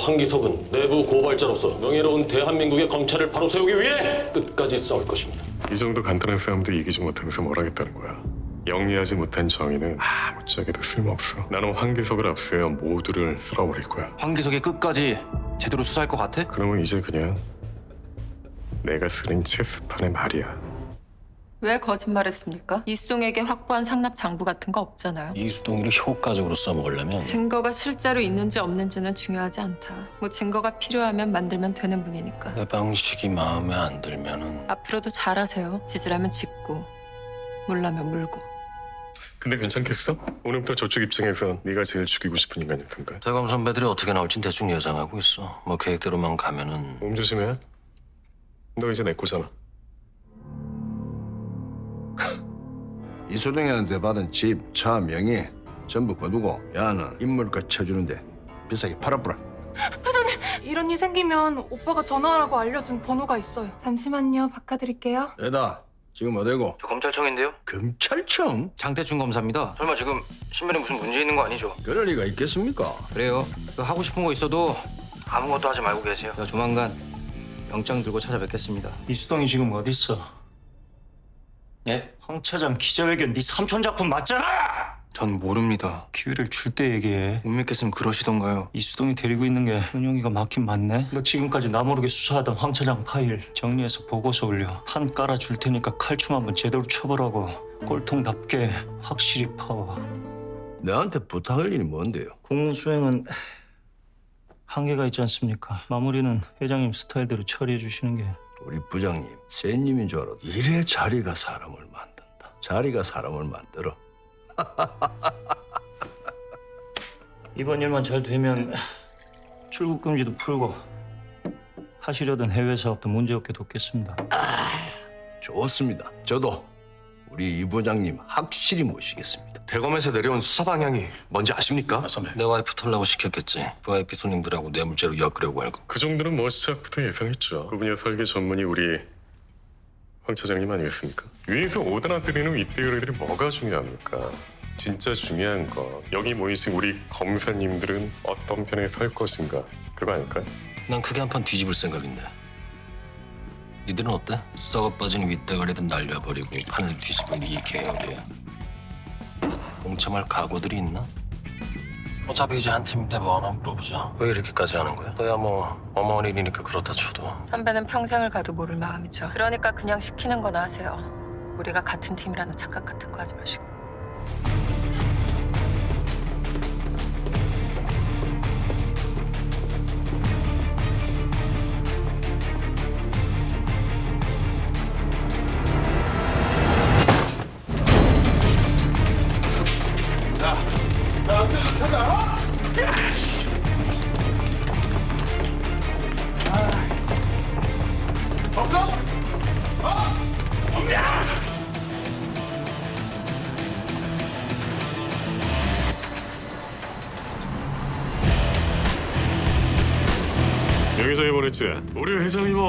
황기석은 내부 고발자로서 명예로운 대한민국의 검찰을 바로 세우기 위해 끝까지 싸울 것입니다. 이 정도 간단한 싸움도 이기지 못하면서 뭘 하겠다는 거야. 영리하지 못한 정의는 아무짝에도 쓸모없어. 나는 황기석을 앞세워 모두를 쓸어버릴 거야. 황기석이 끝까지 제대로 수사할 것 같아? 그러면 이제 그냥 내가 쓰는 체스판의 말이야. 왜 거짓말했습니까? 이수동에게 확보한 상납 장부 같은 거 없잖아요. 이수동이를 효과적으로 써먹으려면 증거가 실제로 있는지 없는지는 중요하지 않다. 뭐 증거가 필요하면 만들면 되는 분이니까. 내 방식이 마음에 안 들면은 앞으로도 잘하세요. 지지라면 짓고, 물라면 물고. 근데 괜찮겠어? 오늘부터 저쪽 입장에서 네가 제일 죽이고 싶은 인간일 텐데. 대검 선배들이 어떻게 나올진 대충 예상하고 있어. 뭐 계획대로만 가면은 몸 조심해. 너 이제 내 거잖아. 이소동이한테 받은 집, 차, 명의 전부 거두고 야는 인물값 쳐주는데 비싸게 팔아보라. 이런 일 생기면 오빠가 전화하라고 알려준 번호가 있어요. 잠시만요. 바꿔드릴게요. 에다 지금 어디고? 저 검찰청인데요. 검찰청? 장태춘 검사입니다. 설마 지금 신변에 무슨 문제 있는 거 아니죠? 그럴 리가 있겠습니까? 그래요. 그 하고 싶은 거 있어도 아무것도 하지 말고 계세요. 저 조만간 영장 들고 찾아뵙겠습니다. 이수동이 지금 어디 있어? 예? 황 차장 기자회견 네 삼촌 작품 맞잖아. 전 모릅니다. 기회를 줄 때 얘기해. 못 믿겠으면 그러시던가요. 이수동이 데리고 있는 게 은용이가 맞긴 맞네. 너 지금까지 나 모르게 수사하던 황 차장 파일 정리해서 보고서 올려. 판 깔아 줄 테니까 칼춤 한번 제대로 쳐보라고. 꼴통답게 확실히 파워. 너한테 부탁할 일이 뭔데요? 공무 수행은 한계가 있지 않습니까? 마무리는 회장님 스타일대로 처리해 주시는 게 우리 부장님 쌤님인 줄 알아. 이래 자리가 사람을 만든다. 자리가 사람을 만들어. 이번 일만 잘 되면 출국 금지도 풀고 하시려던 해외 사업도 문제 없게 돕겠습니다. 좋습니다. 저도 우리 이 부장님 확실히 모시겠습니다. 대검에서 내려온 수사 방향이 뭔지 아십니까? 내 와이프 털라고 시켰겠지. VIP 손님들하고 뇌물죄로 엮으려고 알고. 그 정도는 뭐 시작부터 예상했죠. 그 분야 설계 전문이 우리 황 차장님 아니겠습니까? 위에서 오더나 드리는 윗대가리들이 뭐가 중요합니까? 진짜 중요한 건 여기 모이신 우리 검사님들은 어떤 편에 설 것인가 그거 아닐까요? 난 크게 한 판 뒤집을 생각인데. 니들은 어때? 썩어 빠진 윗대가리들 날려버리고 판을 뒤집은 이 개혁에 동참할 각오들이 있나? 어차피 이제 한 팀인데 뭐 하나 물어보자. 왜 이렇게까지 하는 거야? 너야 뭐 어머니 일이니까 그렇다 쳐도 선배는 평생을 가도 모를 마음이죠. 그러니까 그냥 시키는 거나 하세요. 우리가 같은 팀이라는 착각 같은 거 하지 마시고.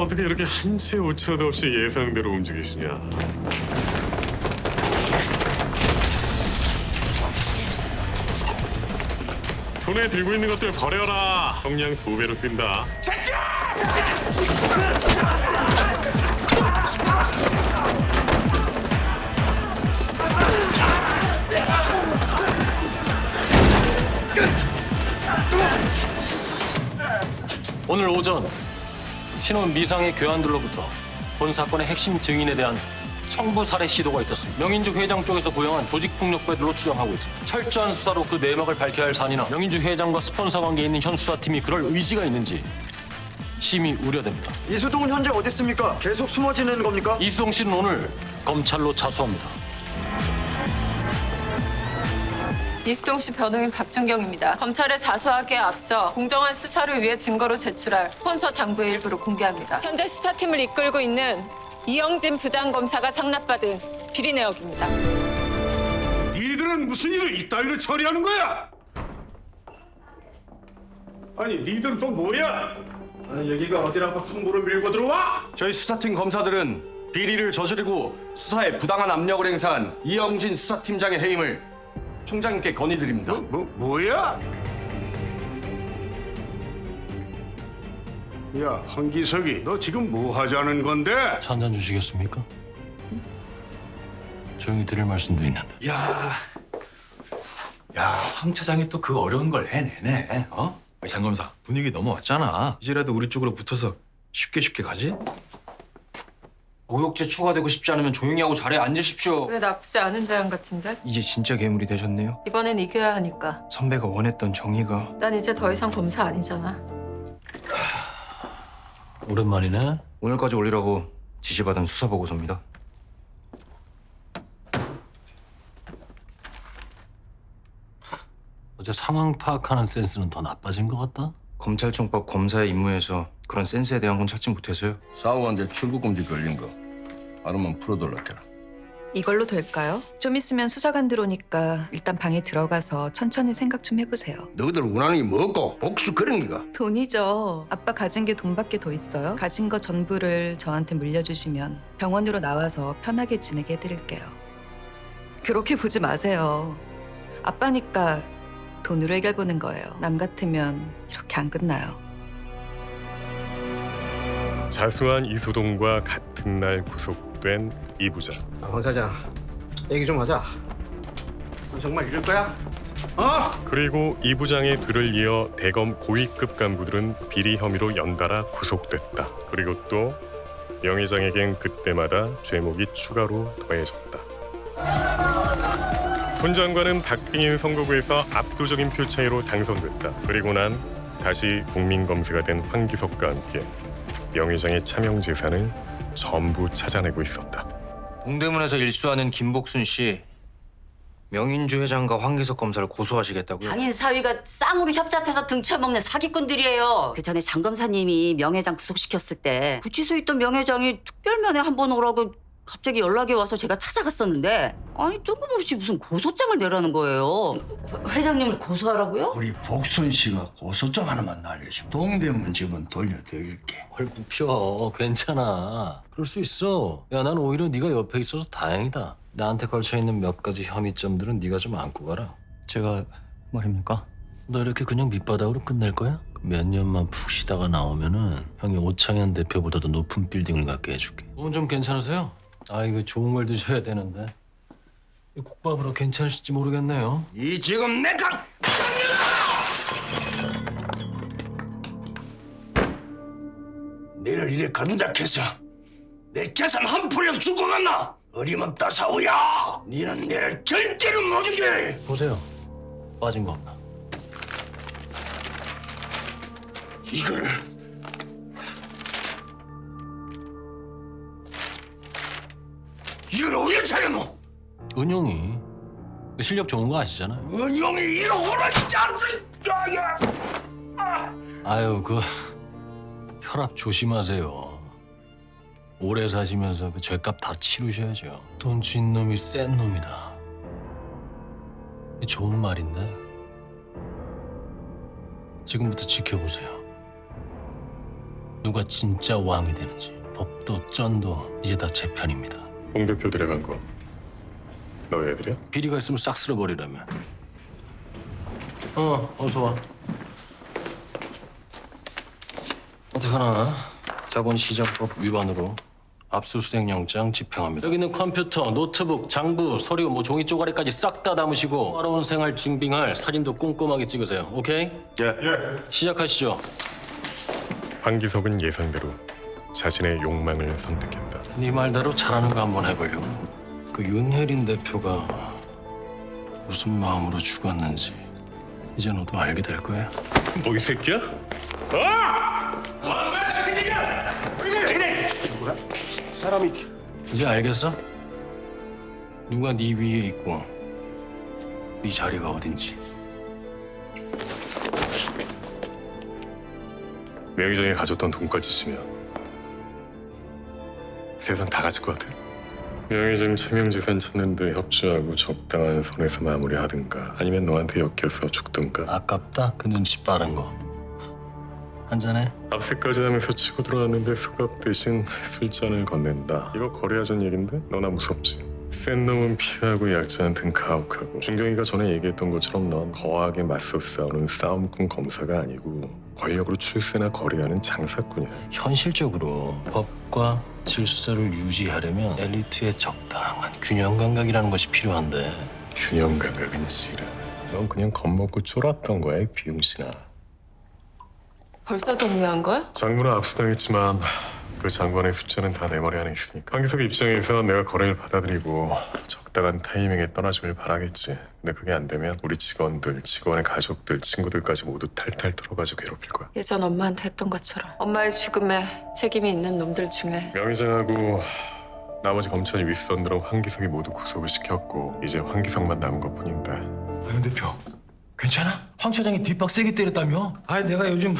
어떻게 이렇게 한치 오차도 없이 예상대로 움직이시냐? 손에 들고 있는 것들 버려라. 형량 두 배로 뛴다. 오늘 오전 신원 미상의 교환들로부터 본 사건의 핵심 증인에 대한 청부 살해 시도가 있었습니다. 명인주 회장 쪽에서 고용한 조직폭력배들로 추정하고 있습니다. 철저한 수사로 그 내막을 밝혀야 할 사안이나 명인주 회장과 스폰서 관계에 있는 현 수사팀이 그럴 의지가 있는지 심히 우려됩니다. 이수동은 현재 어디 있습니까? 계속 숨어 지내는 겁니까? 이수동 씨는 오늘 검찰로 자수합니다. 이수동 씨 변호인 박준경입니다. 검찰에 자수하기에 앞서 공정한 수사를 위해 증거로 제출할 스폰서 장부의 일부를 공개합니다. 현재 수사팀을 이끌고 있는 이영진 부장검사가 상납받은 비리 내역입니다. 니들은 무슨 일을 이따위로 처리하는 거야? 아니 니들은 또 뭐야? 아니 여기가 어디라고 함부로 밀고 들어와? 저희 수사팀 검사들은 비리를 저지르고 수사에 부당한 압력을 행사한 이영진 수사팀장의 해임을 총장님께 건의드립니다. 뭐 뭐야? 야 황기석이 너 지금 뭐 하자는 건데? 차한잔 주시겠습니까? 조용히 드릴 말씀도 있는데. 야, 야, 황 차장이 또 그 어려운 걸 해내네. 어? 장 검사 분위기 넘어왔잖아. 이제라도 우리 쪽으로 붙어서 쉽게 쉽게 가지? 모욕죄 추가되고 싶지 않으면 조용히 하고 자리에 앉으십시오. 왜 나쁘지 않은 자양 같은데? 이제 진짜 괴물이 되셨네요. 이번엔 이겨야 하니까. 선배가 원했던 정의가 난 이제 더 이상 검사 아니잖아. 오랜만이네. 오늘까지 올리라고 지시받은 수사 보고서입니다. 어제 상황 파악하는 센스는 더 나빠진 것 같다. 검찰청법 검사의 임무에서 그런 센스에 대한 건 찾지 못해서요. 사고한테 출국 금지 걸린 거 하루만 풀어둘라케라. 이걸로 될까요? 좀 있으면 수사관 들어오니까 일단 방에 들어가서 천천히 생각 좀 해보세요. 너희들 원하는 게 뭐고 복수 그런 기가. 돈이죠. 아빠 가진 게 돈밖에 더 있어요? 가진 거 전부를 저한테 물려주시면 병원으로 나와서 편하게 지내게 해드릴게요. 그렇게 보지 마세요. 아빠니까 돈으로 해결 보는 거예요. 남 같으면 이렇게 안 끝나요. 자수한 이소동과 같은 날 구속 된 이 부장. 황 사장 얘기 좀 하자. 너 정말 이럴 거야? 어? 그리고 이 부장의 뒤를 이어 대검 고위급 간부들은 비리 혐의로 연달아 구속됐다. 그리고 또 명예장에겐 그때마다 죄목이 추가로 더해졌다. 손 장관은 박빙인 선거구에서 압도적인 표 차이로 당선됐다. 그리고 난 다시 국민검사가 된 황기석과 함께 명예장의 차명 재산을 전부 찾아내고 있었다. 동대문에서 일수하는 김복순 씨 명인주 회장과 황기석 검사를 고소하시겠다고요? 당인 사위가 쌍으로 협잡해서 등쳐먹는 사기꾼들이에요. 그 전에 장 검사님이 명예장 구속시켰을 때 구치소에 있던 명예장이 특별면회 한 번 오라고 갑자기 연락이 와서 제가 찾아갔었는데 아니 뜬금없이 무슨 고소장을 내라는 거예요. 회- 회장님을 고소하라고요? 우리 복순 씨가 고소장 하나만 날려주면 동대문 집은 돌려드릴게. 얼굴 펴. 괜찮아. 그럴 수 있어. 야, 난 오히려 네가 옆에 있어서 다행이다. 나한테 걸쳐 있는 몇 가지 혐의점들은 네가 좀 안고 가라. 제가 말입니까? 너 이렇게 그냥 밑바닥으로 끝낼 거야? 몇 년만 푹 쉬다가 나오면은 형이 오창현 대표보다도 높은 빌딩을 갖게 해줄게. 몸은 좀 괜찮으세요? 아 이거 좋은 걸 드셔야 되는데. 이 국밥으로 괜찮으실지 모르겠네요. 이 지금 내가 너를 이래 간다 해서 내 재산 한 푼이라도 주고 갔나? 어림없다 사오야. 니는 내를 절대로 못 이겨. 보세요. 빠진 거 없나? 이거를 이걸 왜 차려노? 은용이 실력 좋은 거 아시잖아요. 은용이 이런 호라 진짜 안 쓰. 야야. 아유 그 혈압 조심하세요. 오래 사시면서 그 죄값 다 치르셔야죠. 돈 쥔 놈이 센 놈이다. 좋은 말인데 지금부터 지켜보세요. 누가 진짜 왕이 되는지 법도 쩐도 이제 다 제 편입니다. 홍 대표 데려간 거 너희 애들이야? 비리가 있으면 싹 쓸어버리라며. 어, 어서 와. 어떡하나. 자본시장법 위반으로 압수수색 영장 집행합니다. 여기 있는 컴퓨터, 노트북, 장부, 서류, 뭐 종이 쪼가리까지 싹 다 담으시고 따라온 생활 증빙할 사진도 꼼꼼하게 찍으세요. 오케이? 예. 예. 시작하시죠. 황기석은 예상대로 자신의 욕망을 선택했다. 네 말대로 잘하는 거 한번 해보려고. 그 윤혜린 대표가 무슨 마음으로 죽었는지 이제 너도 알게 될 거야. 뭐이 새끼야? 사람이 이제 알겠어? 누가 네 위에 있고 네 자리가 어딘지. 명의장이 가졌던 돈까지 치면 세상 다 가질 것 같아. 명의장 차명재산 찾는데 협조하고 적당한 선에서 마무리하든가 아니면 너한테 엮여서 죽든가 아깝다 그 눈치 빠른 거. 한잔해. 압세까지 하면서 치고 들어왔는데 수갑 대신 술잔을 건넨다. 이거 거래하자는 얘긴데? 너나 무섭지? 센 놈은 피하고 약자한텐 가혹하고 준경이가 전에 얘기했던 것처럼 넌 거하게 맞서 싸우는 싸움꾼 검사가 아니고 권력으로 출세나 거래하는 장사꾼이야. 현실적으로 법과 질서를 유지하려면 엘리트의 적당한 균형 감각이라는 것이 필요한데 균형 감각은 지라. 넌 그냥 겁먹고 쫄았던 거야, 이 비용신아. 벌써 정리한 거야? 장군은 압수당했지만 그 장관의 숫자는 다 내 머리 안에 있으니까 황기석 입장에서 내가 거래를 받아들이고 적당한 타이밍에 떠나주길 바라겠지 근데 그게 안 되면 우리 직원들, 직원의 가족들, 친구들까지 모두 탈탈 털어가지고 괴롭힐 거야 예전 엄마한테 했던 것처럼 엄마의 죽음에 책임이 있는 놈들 중에 명의장하고 나머지 검찰 윗선들은 황기석이 모두 구속을 시켰고 이제 황기석만 남은 것뿐인데 은 대표 괜찮아? 황 차장이 뒷박 세게 때렸다며? 아 내가 요즘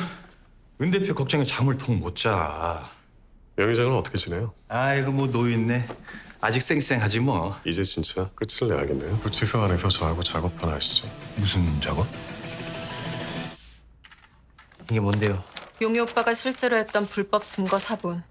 은 대표 걱정에 잠을 통 못 자. 명의장은 어떻게 지내요? 아이고 뭐 노인네 아직 쌩쌩하지 뭐. 이제 진짜 끝을 내야겠네요 구치소 안에서 저하고 작업 하나 하시죠 무슨 작업? 이게 뭔데요? 용희 오빠가 실제로 했던 불법 증거 사본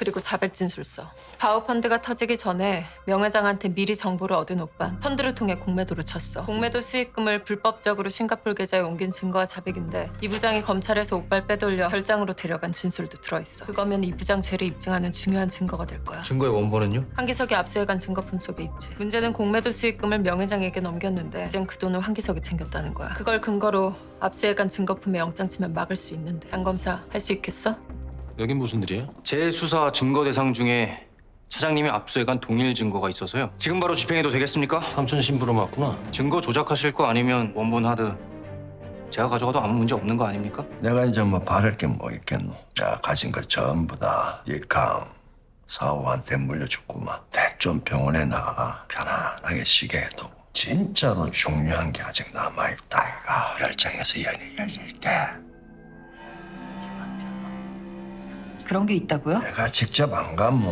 그리고 자백 진술서 바우 펀드가 터지기 전에 명회장한테 미리 정보를 얻은 오빤 펀드를 통해 공매도를 쳤어 공매도 수익금을 불법적으로 싱가폴 계좌에 옮긴 증거와 자백인데 이 부장이 검찰에서 오빠를 빼돌려 별장으로 데려간 진술도 들어있어 그거면 이 부장 죄를 입증하는 중요한 증거가 될 거야 증거의 원본은요? 한기석이 압수해간 증거품 속에 있지. 문제는 공매도 수익금을 명회장에게 넘겼는데 이젠 그 돈을 한기석이 챙겼다는 거야. 그걸 근거로 압수해간 증거품에 영장 치면 막을 수 있는데 장 검사 할 수 있겠어? 여긴 무슨 일이에요? 제 수사 증거 대상 중에 차장님이 압수해간 동일 증거가 있어서요. 지금 바로 집행해도 되겠습니까? 삼촌 심부름 왔구나. 증거 조작하실 거 아니면 원본 하드 제가 가져가도 아무 문제 없는 거 아닙니까? 내가 이제 뭐 바랄 게 뭐 있겠노? 야 가진 거 전부 다 니캉 사오한테 물려줬구만. 대좀 병원에 나가 편안하게 쉬게 해도 진짜로 중요한 게 아직 남아있다 이가 별장에서 연이 열릴 때 그런 게 있다고요? 내가 직접 안 가면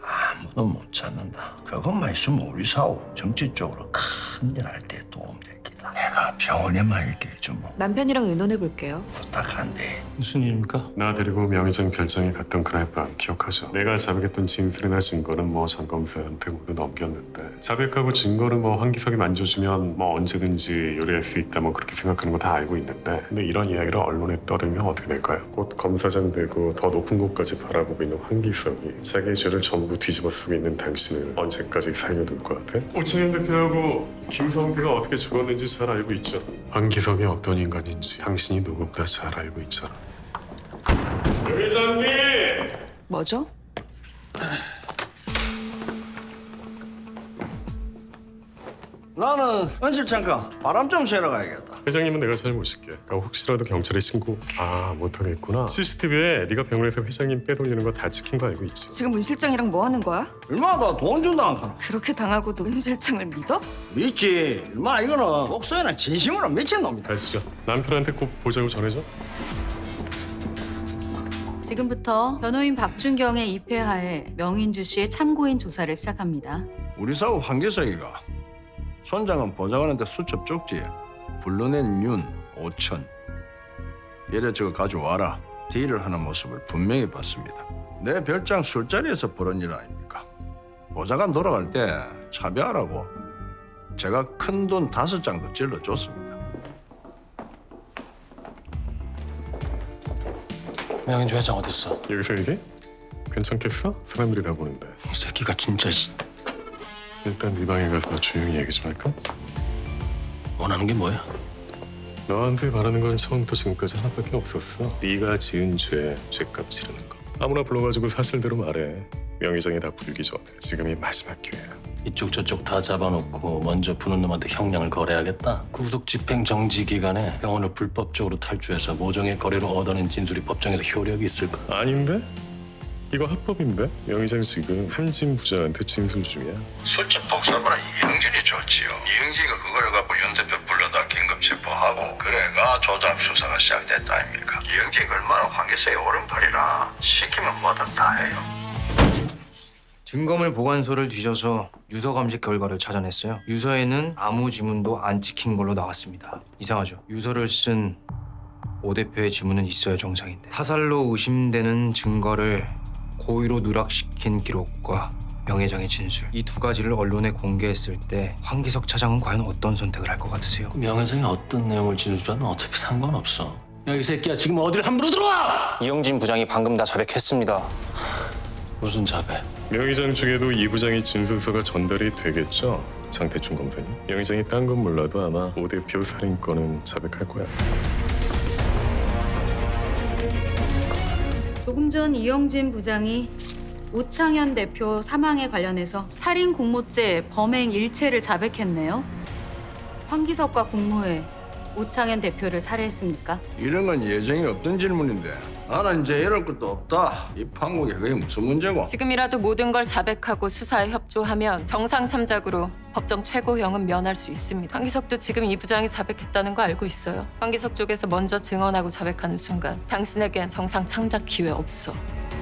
아무도 못 찾는다. 그것만 있으면 우리 사오 정치 쪽으로 큰일 할때 도움될 기다. 내가 병원에만 있게 해주면 남편이랑 의논해 볼게요. 부탁한데. 무슨 일입니까? 나 데리고 명의장 별장에 갔던 그날 밤 기억하죠? 내가 자백했던 진술이나 증거는 뭐 장검사한테 모두 넘겼는데 자백하고 증거는 뭐 황기석이 만져주면 뭐 언제든지 요리할 수 있다 뭐 그렇게 생각하는 거 다 알고 있는데 근데 이런 이야기를 언론에 떠들면 어떻게 될까요? 곧 검사장 되고 더 높은 곳까지 바라보고 있는 황기석이 자기의 죄를 전부 뒤집어 쓰고 있는 당신을 언제까지 살려둘 것 같아? 오창현 대표하고 김성태가 어떻게 죽었는지 잘 알고 있죠? 황기석이 어떤 인간인지 당신이 누구보다 잘 알고 있잖아 회장님! 뭐죠? 나는 은실 잠깐 바람 좀 쐬러 가야겠다. 회장님은 내가 잘 모실게. 그러니까 혹시라도 경찰에 신고 아 못하겠구나. CCTV에 네가 병원에서 회장님 빼돌리는 거 다 찍힌 거 알고 있지? 지금 문 실장이랑 뭐 하는 거야? 얼마나 돈 준다 안 하나? 그렇게 당하고도 문 실장을 믿어? 믿지. 얼마 이거는 옥소에는 진심으로 미친 놈이다. 가시죠. 남편한테 꼭 보자고 전해줘. 지금부터 변호인 박준경의 입회하에 명인주 씨의 참고인 조사를 시작합니다. 우리 사우 황기석이가 손장은 보좌관한테 수첩 쪽지에 불러낸 윤 5천 이래 저거 가져와라 딜을 하는 모습을 분명히 봤습니다. 내 별장 술자리에서 벌은 일 아닙니까? 보좌관 돌아갈 때 차비하라고 제가 큰 돈 다섯 장도 찔러줬습니다. 명인주 회장 어딨어? 여기서 얘기? 괜찮겠어? 사람들이 다 보는데. 이 새끼가 진짜 씨. 일단 네 방에 가서 조용히 얘기 좀 할까? 원하는 게 뭐야? 너한테 바라는 건 처음부터 지금까지 하나밖에 없었어. 네가 지은 죄, 죄값 치르는 거. 아무나 불러가지고 사실대로 말해. 명의장이 다 불기 전에 지금이 마지막 기회야. 이쪽 저쪽 다 잡아놓고 먼저 푸는 놈한테 형량을 거래하겠다. 구속 집행 정지 기간에 병원을 불법적으로 탈주해서 모종의 거래로 얻어낸 진술이 법정에서 효력이 있을까? 아닌데? 이거 합법인데? 명의장 지금 함진 부장한테 진술 중이야. 술집 복사보다 이영진이 좋지요. 이영진이가 그걸 갖고 현 대표 불러다 긴급 체포하고 그래가 조작 수사가 시작됐다 아닙니까? 이영진이가 얼마나 황계서의 오른팔이라 시키면 뭐든 다 해요. 증거물 보관소를 뒤져서 유서 감식 결과를 찾아냈어요. 유서에는 아무 지문도 안 찍힌 걸로 나왔습니다. 이상하죠? 유서를 쓴 오 대표의 지문은 있어야 정상인데 타살로 의심되는 증거를 고의로 누락시킨 기록과 명예장의 진술 이 두 가지를 언론에 공개했을 때 황기석 차장은 과연 어떤 선택을 할 것 같으세요? 명예장이 어떤 내용을 진술하든 어차피 상관없어. 야 이 새끼야 지금 어딜 함부로 들어와! 이영진 부장이 방금 다 자백했습니다. 무슨 자백? 명의장 쪽에도 이 부장의 진술서가 전달이 되겠죠? 장태춘 검사님. 명의장이 딴 건 몰라도 아마 오 대표 살인 건은 자백할 거야. 조금 전 이영진 부장이 오창현 대표 사망에 관련해서 살인 공모죄 범행 일체를 자백했네요. 황기석과 공모해 오창현 대표를 살해했습니까? 이런 건 예정이 없던 질문인데 나는 이제 이럴 것도 없다. 이 판국에 그게 무슨 문제고? 지금이라도 모든 걸 자백하고 수사에 협조하면 정상 참작으로 법정 최고형은 면할 수 있습니다. 황기석도 지금 이 부장이 자백했다는 거 알고 있어요. 황기석 쪽에서 먼저 증언하고 자백하는 순간 당신에겐 정상 참작 기회 없어.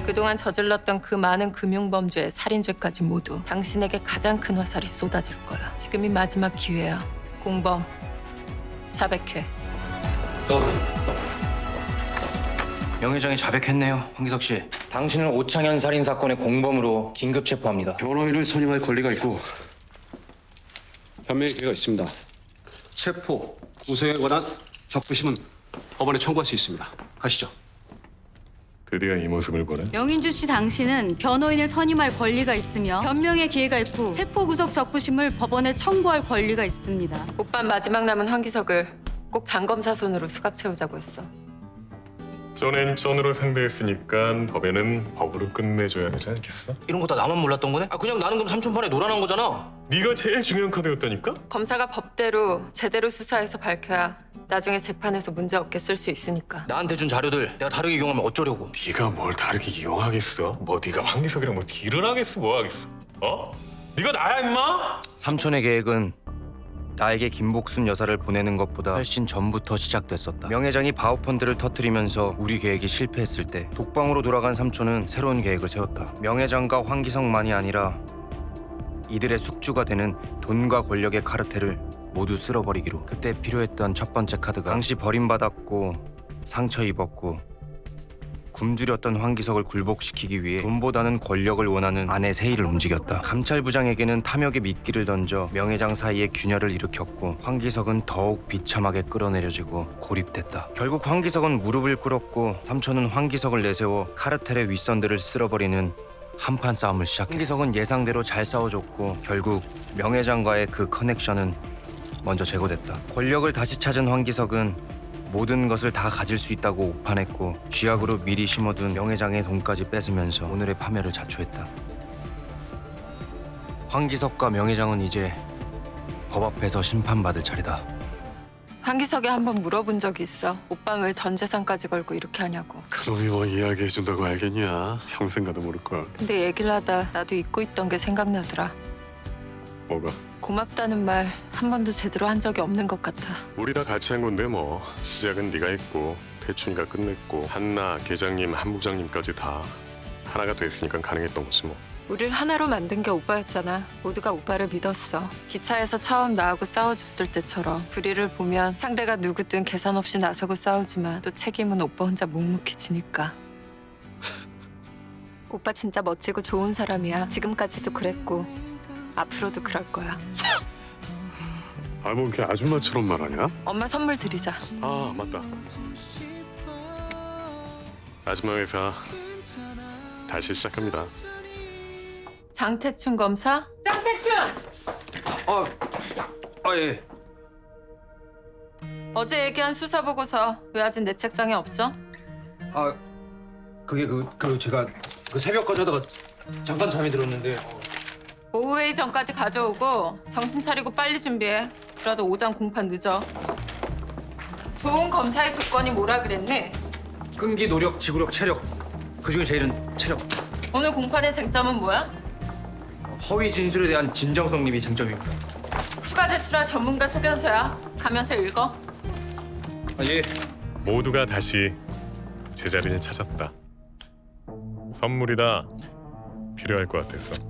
그동안 저질렀던 그 많은 금융범죄, 살인죄까지 모두 당신에게 가장 큰 화살이 쏟아질 거야. 지금이 마지막 기회야. 공범, 자백해. 명예장이 자백했네요, 황기석 씨. 당신을 오창현 살인 사건의 공범으로 긴급 체포합니다. 변호인을 선임할 권리가 있고 변명의 기회가 있습니다. 체포, 우소에 관한 적부심은 법원에 청구할 수 있습니다. 가시죠. 드디어 이 모습을 보네. 명인주 씨 당신은 변호인을 선임할 권리가 있으며 변명의 기회가 있고 체포 구속 적부심을 법원에 청구할 권리가 있습니다. 오빠 마지막 남은 황기석을 꼭 장검사 손으로 수갑 채우자고 했어. 쩐엔 쩐으로 상대했으니까 법에는 법으로 끝내줘야 되지 않겠어? 이런 거 다 나만 몰랐던 거네? 아 그냥 나는 그럼 삼촌판에 놀아난 거잖아. 네가 제일 중요한 카드였다니까? 검사가 법대로 제대로 수사해서 밝혀야 나중에 재판에서 문제 없게 쓸 수 있으니까. 나한테 준 자료들 내가 다르게 이용하면 어쩌려고? 네가 뭘 다르게 이용하겠어? 뭐 네가 황기석이랑 뭐 딜을 하겠어? 뭐 하겠어? 어? 네가 나야 임마? 삼촌의 계획은 나에게 김복순 여사를 보내는 것보다 훨씬 전부터 시작됐었다. 명예장이 바우펀드를 터트리면서 우리 계획이 실패했을 때 독방으로 돌아간 삼촌은 새로운 계획을 세웠다. 명예장과 황기성만이 아니라 이들의 숙주가 되는 돈과 권력의 카르텔을 모두 쓸어버리기로. 그때 필요했던 첫 번째 카드가 당시 버림받았고 상처 입었고 굶주렸던 황기석을 굴복시키기 위해 돈보다는 권력을 원하는 아내 세희를 움직였다. 감찰부장에게는 탐욕의 미끼를 던져 명예장 사이에 균열을 일으켰고 황기석은 더욱 비참하게 끌어내려지고 고립됐다. 결국 황기석은 무릎을 꿇었고 삼촌은 황기석을 내세워 카르텔의 윗선들을 쓸어버리는 한판 싸움을 시작해. 황기석은 예상대로 잘 싸워줬고 결국 명예장과의 그 커넥션은 먼저 제거됐다. 권력을 다시 찾은 황기석은 모든 것을 다 가질 수 있다고 오판했고 쥐약으로 미리 심어둔 명예장의 돈까지 뺏으면서 오늘의 파멸을 자초했다. 황기석과 명예장은 이제 법 앞에서 심판받을 차례다. 황기석이 한 번 물어본 적이 있어. 오빠는 왜전 재산까지 걸고 이렇게 하냐고. 그놈이 뭐 이야기해준다고 알겠냐? 평생 가도 모를 거야. 근데 얘기를 하다 나도 잊고 있던 게 생각나더라. 뭐가? 고맙다는 말 한 번도 제대로 한 적이 없는 것 같아. 우리 다 같이 한 건데 뭐 시작은 네가 했고 태춘이가 끝냈고 한나 계장님 한 부장님까지 다 하나가 됐으니까 가능했던 거지 뭐. 우릴 하나로 만든 게 오빠였잖아. 모두가 오빠를 믿었어. 기차에서 처음 나하고 싸워줬을 때처럼 불의를 보면 상대가 누구든 계산 없이 나서고 싸우지만 또 책임은 오빠 혼자 묵묵히 지니까. 오빠 진짜 멋지고 좋은 사람이야. 지금까지도 그랬고 앞으로도 그럴 거야. 아뭐 이렇게 아줌마처럼 말하냐? 엄마 선물 드리자. 아 맞다. 아줌마 회사 다시 시작합니다. 장태춘 검사? 장태춘! 아, 아 예. 어제 얘기한 수사 보고서 왜 아직 내 책상에 없어? 아 그게 그 그 제가 그 새벽까지 하다가 잠깐 잠이 들었는데 오후 회의 전까지 가져오고 정신 차리고 빨리 준비해. 그러다 오전 공판 늦어. 좋은 검사의 조건이 뭐라 그랬니? 끈기, 노력, 지구력, 체력 그 중에 제일은 체력. 오늘 공판의 쟁점은 뭐야? 허위 진술에 대한 진정성 립이 쟁점입니다. 추가 제출할 전문가 소견서야. 가면서 읽어. 아 예. 모두가 다시 제자리를 찾았다. 선물이다. 필요할 것 같았어.